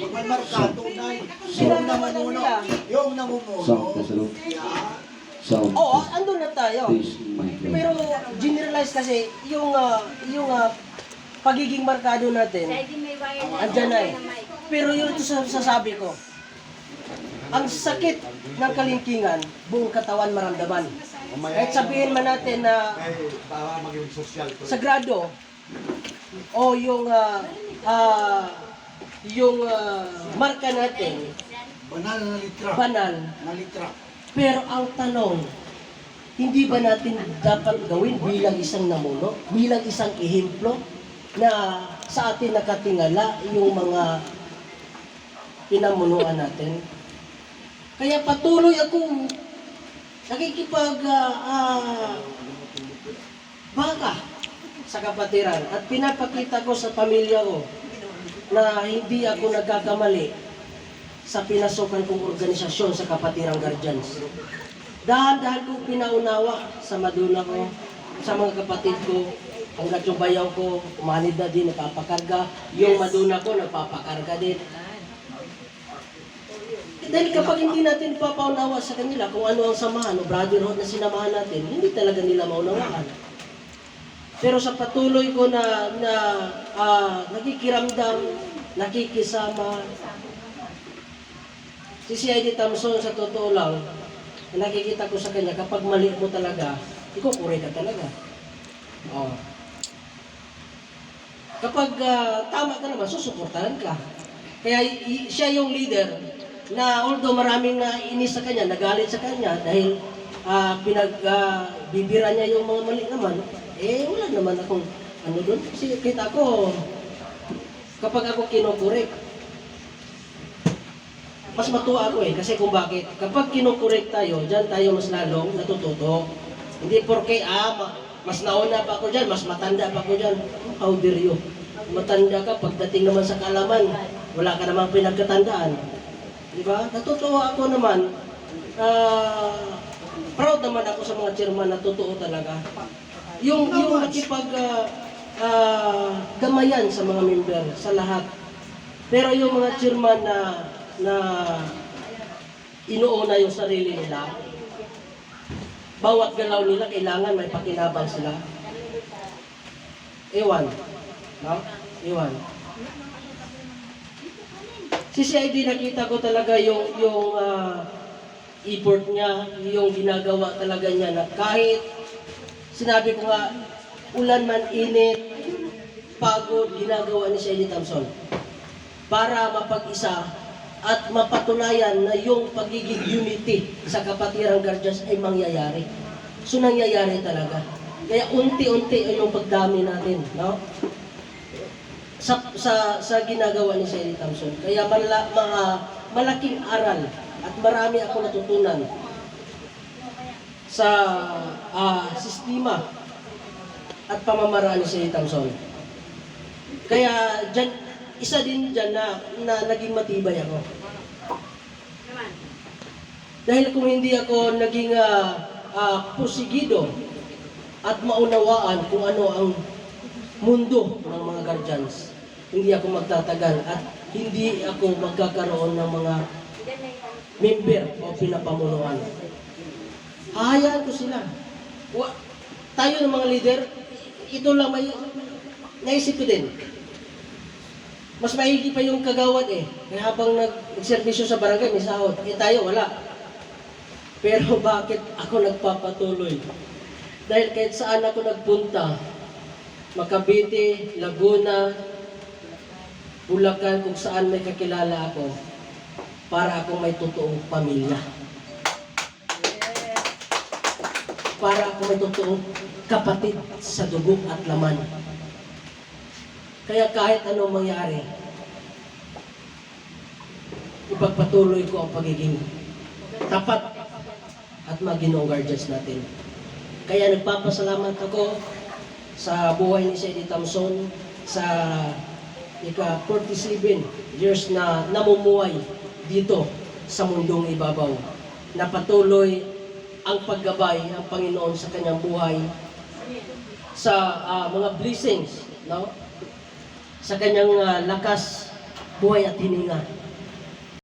Pag may markado na, Sila yung namumuno, yung namumuno. Sound test, hello. Sound Oo, test. andun na tayo. Pero generalize kasi yung ah, yung ah, pagiging markado natin, andyan na eh. Pero yun ito sa sasabi ko. Ang sakit ng kalingkingan, buong katawan maramdaman. Kahit sabihin man natin na sagrado o yung ah, ah, yung ah, marka natin Banal na litra. banal Na litra. pero ang tanong hindi ba natin dapat gawin bilang isang namuno bilang isang ehemplo na sa atin nakatingala yung mga pinamunuan natin kaya patuloy akong nakikipag ah, ah, baka sa kapatiran at pinapakita ko sa pamilya ko na hindi ako nagkakamali sa pinasukan kong organisasyon sa Kapatirang Guardians. Dahan-dahan kong pinaunawa sa maduna ko, sa mga kapatid ko, hanggat yung bayaw ko, umanid na din, nagpapakarga. Yung maduna ko, nagpapakarga din. Dahil kapag hindi natin ipapaunawa sa kanila kung ano ang samahan o brotherhood na sinamahan natin, hindi talaga nila maunawaan. Pero sa patuloy ko na, na ah, nakikiramdam, nakikisama, si C.I.D. Thompson sa totoo lang, nakikita ko sa kanya, kapag mali mo talaga, ikukure ka talaga. Oh. Kapag ah, tama ka naman, susuportahan ka. Kaya siya yung leader na although maraming na inis sa kanya, nagalit sa kanya dahil ah, pinag ah, bibira niya yung mga mali naman, eh wala naman akong ano doon. Kasi kita ko, kapag ako kinukurek, mas matuwa ako eh. Kasi kung bakit, kapag kinukurek tayo, dyan tayo mas lalong natututo. Hindi porke, ah, ma- mas nauna pa ako dyan, mas matanda pa ako dyan. How dare you? Matanda ka, pagdating naman sa kalaman, wala ka namang pinagkatandaan. Di ba? Natutuwa ako naman. ah, proud naman ako sa mga chairman na totoo talaga. Yung, yung nakipag ah, ah, gamayan sa mga member, sa lahat. Pero yung mga chairman na na inuuna yung sarili nila, bawat galaw nila kailangan may pakinabang sila. Ewan. No? Ewan. Si CID nakita ko talaga yung yung ah, effort niya, yung ginagawa talaga niya na kahit sinabi ko nga ulan man init, pagod, ginagawa ni CID Thompson para mapag-isa at mapatunayan na yung pagiging unity sa kapatirang guardians ay mangyayari. So nangyayari talaga. Kaya unti-unti ay yung pagdami natin, no? Sa, sa, sa ginagawa ni Sherry Thompson. Kaya mala, mga malaking aral at marami ako natutunan sa ah, sistema at pamamaraan ni Sherry Thompson. Kaya dyan, isa din dyan na, na naging matibay ako. Dahil kung hindi ako naging ah, ah, pusigido at maunawaan kung ano ang mundo ng mga guardians, hindi ako magtatagal at hindi ako magkakaroon ng mga member o pinapamunuan. Hahayaan ko sila. Wa, tayo ng mga leader, ito lang may naisip ko din. Mas maigi pa yung kagawad eh. Kaya habang nag- nagservisyo sa barangay, may sahod. Eh tayo, wala. Pero bakit ako nagpapatuloy? Dahil kahit saan ako nagpunta, Makabiti, Laguna, Bulacan, kung saan may kakilala ako, para ako may totoong pamilya. Para ako may totoong kapatid sa dugo at laman. Kaya kahit anong mangyari, ipagpatuloy ko ang pagiging tapat at maginong guardians natin. Kaya nagpapasalamat ako sa buhay ni Sedi Thompson sa ika 47 years na namumuhay dito sa mundong ibabaw na patuloy ang paggabay ng Panginoon sa kanyang buhay sa ah, mga blessings no sa kanyang ah, lakas buhay at hininga.